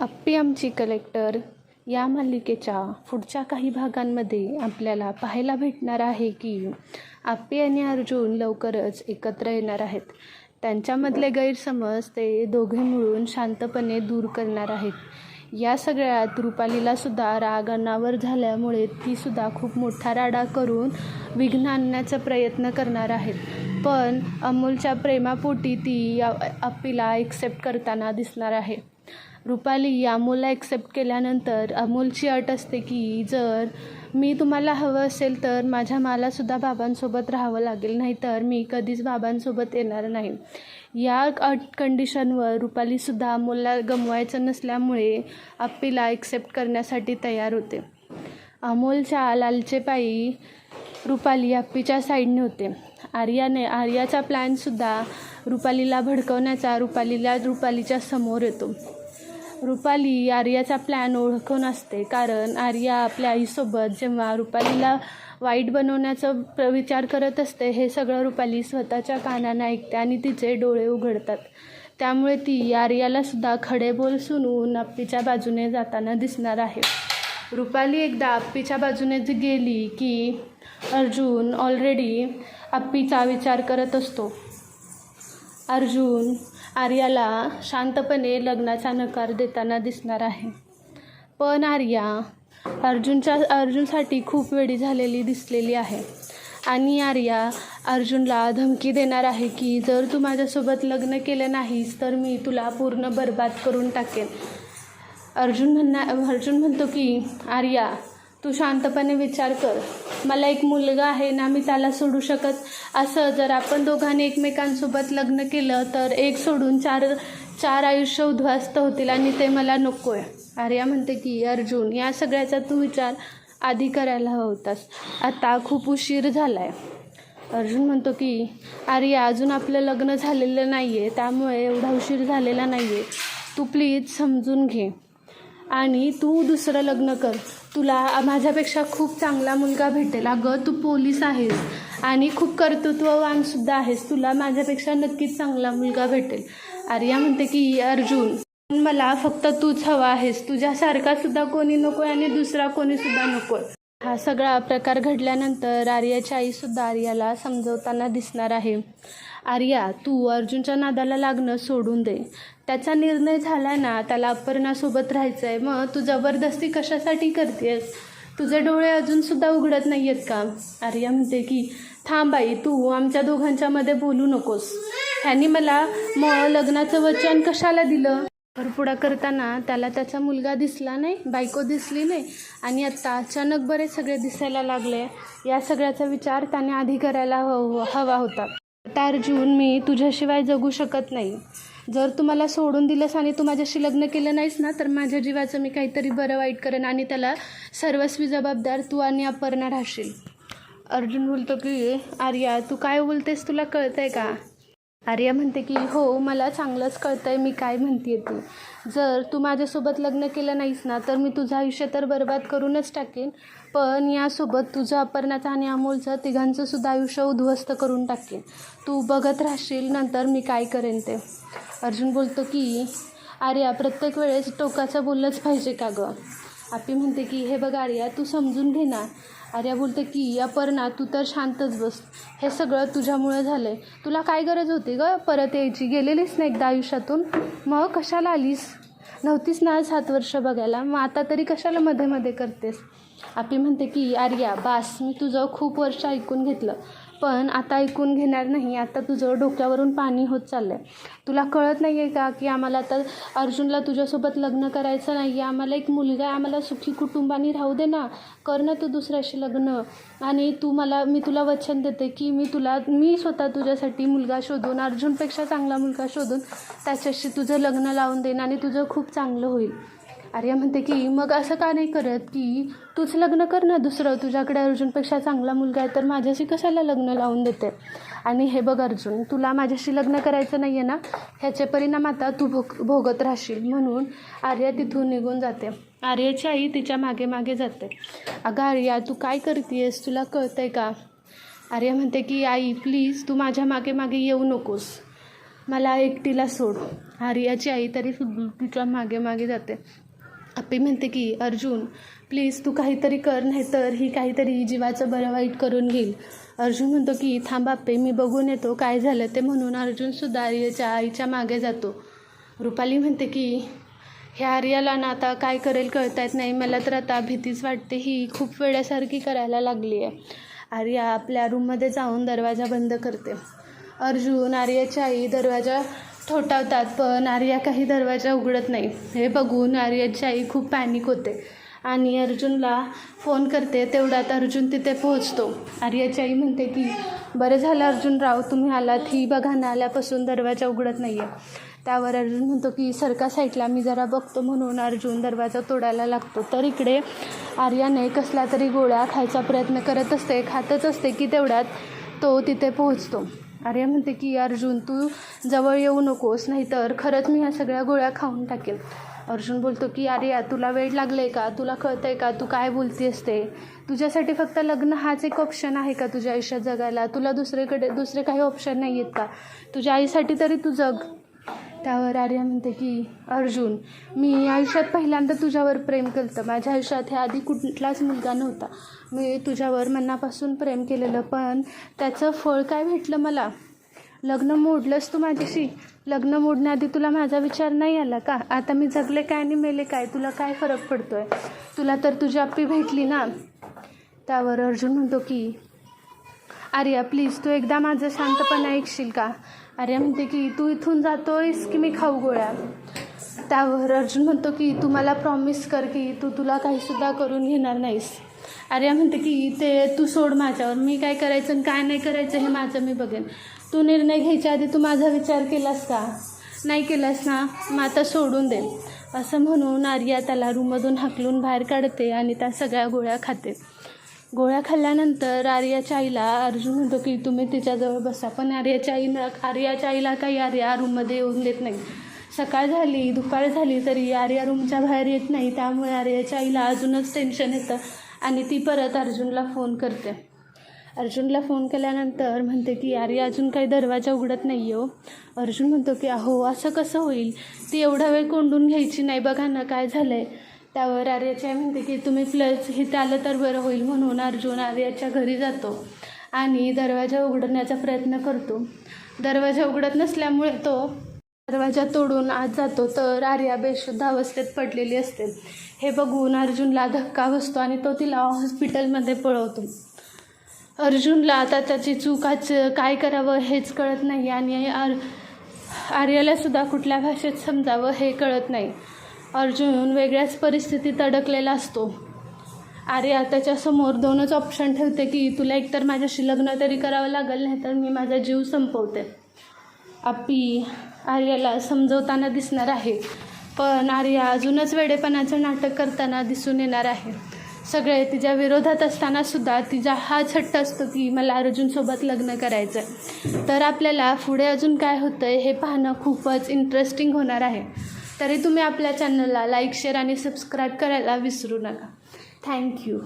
अप्पी आमची कलेक्टर या मालिकेच्या पुढच्या काही भागांमध्ये आपल्याला पाहायला भेटणार आहे की आप्पी आणि अर्जुन लवकरच एकत्र येणार आहेत. त्यांच्यामधले गैरसमज ते दोघे मिळून शांतपणे दूर करणार आहेत. या सगळ्यात रुपालीलासुद्धा राग अनावर झाल्यामुळे तीसुद्धा खूप मोठा राडा करून विघ्न आणण्याचा प्रयत्न करणार आहेत. पण अमोलच्या प्रेमापोटी ती या अप्पीला एक्सेप्ट करताना दिसणार आहे. रुपाली अमोलला एक्सेप्ट केल्यानंतर अमोलची अट असते की जर मी तुम्हाला हवं असेल तर माझ्या मालासुद्धा बाबांसोबत राहावं लागेल नाहीतर मी कधीच बाबांसोबत येणार नाही. या अट कंडिशनवर रुपालीसुद्धा अमोलला गमवायचं नसल्यामुळे आप्पीला एक्सेप्ट करण्यासाठी तयार होते. अमोलच्या लालचेपायी रुपाली आप्पीच्या साईडने होते. आर्याने आर्याचा प्लॅनसुद्धा रुपालीला भडकवण्याचा रुपालीला रुपालीच्या समोर येतो. रुपाली आर्याचा प्लॅन ओळखून असते. कारण आर्या आपल्या आईसोबत जेव्हा रुपालीला वाईट बनवण्याचा प्र विचार करत असते हे सगळं रुपाली स्वतःच्या कानानं ऐकते आणि तिचे डोळे उघडतात. त्यामुळे ती आर्यालासुद्धा खडे बोल सुनून आप्पीच्या बाजूने जाताना दिसणार आहे. रुपाली एकदा आप्पीच्या बाजूने जी गेली की अर्जुन ऑलरेडी आप्पीचा विचार करत असतो. अर्जुन आर्याला शांतपणे लग्नाचा नकार देताना दिसणार आहे. पण आर्या अर्जुनच्या अर्जुनसाठी खूप वेळी झालेली दिसलेली आहे. आणि आर्या अर्जुनला धमकी देणार आहे की जर तू माझ्यासोबत लग्न केलं नाहीस तर मी तुला पूर्ण बर्बाद करून टाकेन. अर्जुन म्हणणार अर्जुन म्हणतो की आर्या तू शांतपणे विचार कर. मला एक मुलगा आहे ना मी त्याला सोडू शकत असं जर आपण दोघांनी एकमेकांसोबत लग्न केलं तर एक सोडून चार चार आयुष्य उद्ध्वस्त होतील आणि ते मला नको आहे आर्या म्हणते की अर्जुन या सगळ्याचा तू विचार आधी करायला हवा होतास. आता खूप उशीर झाला आहे अर्जुन म्हणतो की आर्या अजून आपलं लग्न झालेलं नाही आहे त्यामुळे एवढा उशीर झालेला नाही आहे तू प्लीज समजून घे. आणि तू दुसरं लग्न कर. तुला माझ्यापेक्षा खूप चांगला मुलगा भेटेल अगं तू पोलीस आहेस आणि खूप कर्तृत्ववानसुद्धा आहेस. तुला माझ्यापेक्षा नक्कीच चांगला मुलगा भेटेल. आर्या म्हणते की अर्जुन मला फक्त तूच हवा आहेस. तुझ्यासारखा सुद्धा कोणी नको आणि दुसरा कोणीसुद्धा नको हा सगळा प्रकार घडल्यानंतर आर्याची आईसुद्धा आर्याला समजवताना दिसणार आहे. आर्या तू अर्जुनच्या नादाला लागणं सोडून दे. त्याचा निर्णय झाला ना त्याला अपर्णासोबत राहायचं आहे मग तू जबरदस्ती कशासाठी करतेस? तुझे डोळे अजूनसुद्धा उघडत नाही आहेत का? आर्या म्हणते की थांब आई तू आमच्या दोघांच्यामध्ये बोलू नकोस. ह्यांनी मला मग लग्नाचं वचन कशाला दिलं? पुढा करताना त्याला त्याचा मुलगा दिसला नाही बायको दिसली नाही आणि आत्ता अचानक बरेच सगळे दिसायला लागले. या सगळ्याचा विचार त्याने आधी करायला हव हवा होता. आता अर्जुन मी तुझ्याशिवाय जगू शकत नाही. जर तू मला सोडून दिलंस आणि तू माझ्याशी लग्न केलं नाहीस ना तर माझ्या जीवाचं मी काहीतरी बरं वाईट करेन आणि त्याला सर्वस्वी जबाबदार तू आणि अपर्णा राहशील. अर्जुन बोलतो की आर्या तू काय बोलतेस तुला कळतंय का? आर्या म्हणते की हो मला चांगलंच कळतंय मी काय म्हणते ती. जर तू माझ्यासोबत लग्न केलं नाहीस ना तर मी तुझं आयुष्य तर बर्बाद करूनच टाकेन. पण यासोबत तुझं अपर्णाचं आणि अमोलचं तिघांचं सुद्धा आयुष्य उद्ध्वस्त करून टाकेन. तू बघत राहशील नंतर मी काय करेन ते. अर्जुन बोलतो की आर्या प्रत्येक वेळेस टोकाचं बोललंच पाहिजे का गं? आपी म्हणते की हे बघ आर्या तू समजून घे ना. आर्या बोलते की अपर्णा तू तर शांतच बस. हे सगळं तुझ्यामुळं झालं आहे तुला काय गरज होती गं परत यायची? गेलेलीस ना एकदा आयुष्यातून? मग कशाला आलीस? नव्हतीस ना सात वर्ष बघायला. मग आता तरी कशाला मध्ये मध्ये करतेस? आपी म्हणते की आर्या बास मी तुझं खूप वर्ष ऐकून घेतलं. पण आता ऐकून घेणार नाही. आता तुझं डोक्यावरून पाणी होत चाललं आहे तुला कळत नाही आहे का की आम्हाला आता अर्जुनला तुझ्यासोबत लग्न करायचं नाही आहे आम्हाला एक मुलगा आहे. आम्हाला सुखी कुटुंबाने राहू दे ना. कर ना तू दुसऱ्याशी लग्न. आणि तू मला मी तुला वचन देते की मी तुला मी स्वतः तुझ्यासाठी मुलगा शोधून अर्जुनपेक्षा चांगला मुलगा शोधून त्याच्याशी तुझं लग्न लावून देईन आणि तुझं खूप चांगलं होईल. आर्या म्हणते की मग असं का नाही करत की तूच लग्न कर ना दुसरं. तुझ्याकडे अर्जुनपेक्षा चांगला मुलगा आहे तर माझ्याशी कशाला लग्न लावून देते? आणि हे बघ अर्जुन तुला माझ्याशी लग्न करायचं नाही आहे ना? ह्याचे परिणाम आता तू भोग भोगत राहशील. म्हणून आर्या तिथून निघून जाते. आर्याची आई तिच्यामागे मागे जाते. अगं आर्या तू काय करतेस तुला कळतंय का? आर्या म्हणते की आई प्लीज तू माझ्या मागे मागे येऊ नकोस. मला एकटीला सोड. आर्याची आई तरी सुद्धा तिच्यामागे मागे जाते. आपी म्हणते की अर्जुन प्लीज तू काहीतरी कर नाहीतर ही काहीतरी जीवाचं बरं वाईट करून घेईल. अर्जुन म्हणतो की थांबाप्पे मी बघून येतो काय झालं ते म्हणून अर्जुनसुद्धा आर्याच्या आईच्या मागे जातो. रुपाली म्हणते की ह्या आर्याला ना आता काय करेल कळता येत नाही. मला तर आता भीतीच वाटते. ही खूप वेळासारखी करायला लागली आहे. आर्या आपल्या रूममध्ये जाऊन दरवाजा बंद करते. अर्जुन आर्याची आई दरवाजा ठोठावतात पण आर्या काही दरवाजा उघडत नाही. हे बघून आर्याची आई खूप पॅनिक होते. आणि अर्जुनला फोन करते तेवढ्यात अर्जुन तिथे पोहोचतो. आर्याची आई म्हणते की बरं झालं अर्जुनराव तुम्ही आलात. ही बघा ना आल्यापासून दरवाजा उघडत नाही आहे त्यावर अर्जुन म्हणतो की सरका साईडला मी जरा बघतो म्हणून अर्जुन दरवाजा तोडायला लागतो. तर इकडे आर्याने कसला तरी गोळ्या खायचा प्रयत्न करत असते खातच असते की तेवढ्यात तो तिथे पोहोचतो. आर्या म्हणते की अर्जुन तू जवळ येऊ नकोस नाहीतर खरंच मी ह्या सगळ्या गोळ्या खाऊन टाकेल अर्जुन बोलतो की आर्या तुला वेळ लागलं आहे का? तुला कळतं आहे का? तू काय बोलती असते तुझ्यासाठी फक्त लग्न हाच एक ऑप्शन आहे का तुझ्या आयुष्यात जगायला? तुला दुसरीकडे दुसरे काही ऑप्शन नाही आहेत का? तुझ्या आईसाठी तरी तू जग. त्यावर आर्या म्हणते की अर्जुन मी आयुष्यात पहिल्यांदा तुझ्यावर प्रेम केलं माझ्या आयुष्यात हे आधी कुठलाच मुलगा नव्हता. मी तुझ्यावर मनापासून प्रेम केलेलं पण त्याचं फळ काय भेटलं मला? लग्न मोडलंस तू माझ्याशी? लग्न मोडण्याआधी तुला माझा विचार नाही आला का? आता मी जगले काय आणि मेले काय? तुला काय फरक पडतो आहे तुला तर तुझी आप्पी भेटली ना? त्यावर अर्जुन म्हणतो की आर्या प्लीज तू एकदा माझं शांतपणा ऐकशील का? आर्या म्हणते की तू इथून जातोयस की मी खाऊ गोळ्या? त्यावर अर्जुन म्हणतो की तू मला प्रॉमिस कर की तू तुला काहीसुद्धा करून घेणार नाहीस. आर्या म्हणते की ते तू सोड माझ्यावर. मी काय करायचं आणि काय नाही करायचं हे माझं मी बघेन. तू निर्णय घ्यायच्या आधी तू माझा विचार केलास का? नाही केलास ना? मग आता सोडून दे. असं म्हणून आर्या त्याला रूममधून हाकलून बाहेर काढते आणि त्या सगळ्या गोळ्या खाते. गोळ्या खाल्ल्यानंतर आर्याच्या आईला अर्जुन म्हणतो की तुम्ही तिच्याजवळ बसा. पण आर्याच्या आईनं आर्याच्या आईला काही आर्या रूममध्ये येऊन देत नाही. सकाळ झाली दुपार झाली तरी आर्या रूमच्या बाहेर येत नाही. त्यामुळे आर्याच्या आईला अजूनच टेन्शन येतं आणि ती परत अर्जुनला फोन करते. अर्जुनला फोन केल्यानंतर म्हणते की आर्या अजून काही दरवाजा उघडत नाही हो. अर्जुन म्हणतो की अहो असं कसं होईल? ती एवढा वेळ कोंडून घ्यायची नाही. बघा ना काय झालं आहे त्यावर आर्याची आई म्हणते की तुम्ही प्लस इथे आलं तर बरं होईल म्हणून अर्जुन आर्याच्या घरी जातो आणि दरवाजा उघडण्याचा प्रयत्न करतो. दरवाजा उघडत नसल्यामुळे तो दरवाजा तोडून आत जातो. तर आर्या बेशुद्ध अवस्थेत पडलेली असते. हे बघून अर्जुनला धक्का बसतो आणि तो तिला हॉस्पिटलमध्ये पळवतो. अर्जुनला आता त्याची चुकाच काय करावं हेच कळत नाही आणि आर आर्यालासुद्धा कुठल्या भाषेत समजावं हे कळत नाही. अर्जुन वेगळ्याच परिस्थितीत अडकलेला असतो. आर्या त्याच्यासमोर दोनच ऑप्शन ठेवते की तुला एकतर माझ्याशी लग्न तरी करावं लागेल नाही तर मी माझा जीव संपवते. आपी आर्याला समजवताना दिसणार आहे पण आर्या अजूनच वेडेपणाचं नाटक करताना दिसून येणार आहे. सगळे तिच्या विरोधात असताना सुद्धा तिचा हा छट्ट असतो की मला अर्जुनसोबत लग्न करायचं आहे तर आपल्याला पुढे अजून काय होतं आहे हे पाहणं खूपच इंटरेस्टिंग होणार आहे. तरी तुम्ही आपल्या चॅनलला लाईक शेअर आणि सबस्क्राईब करायला विसरू नका. थँक्यू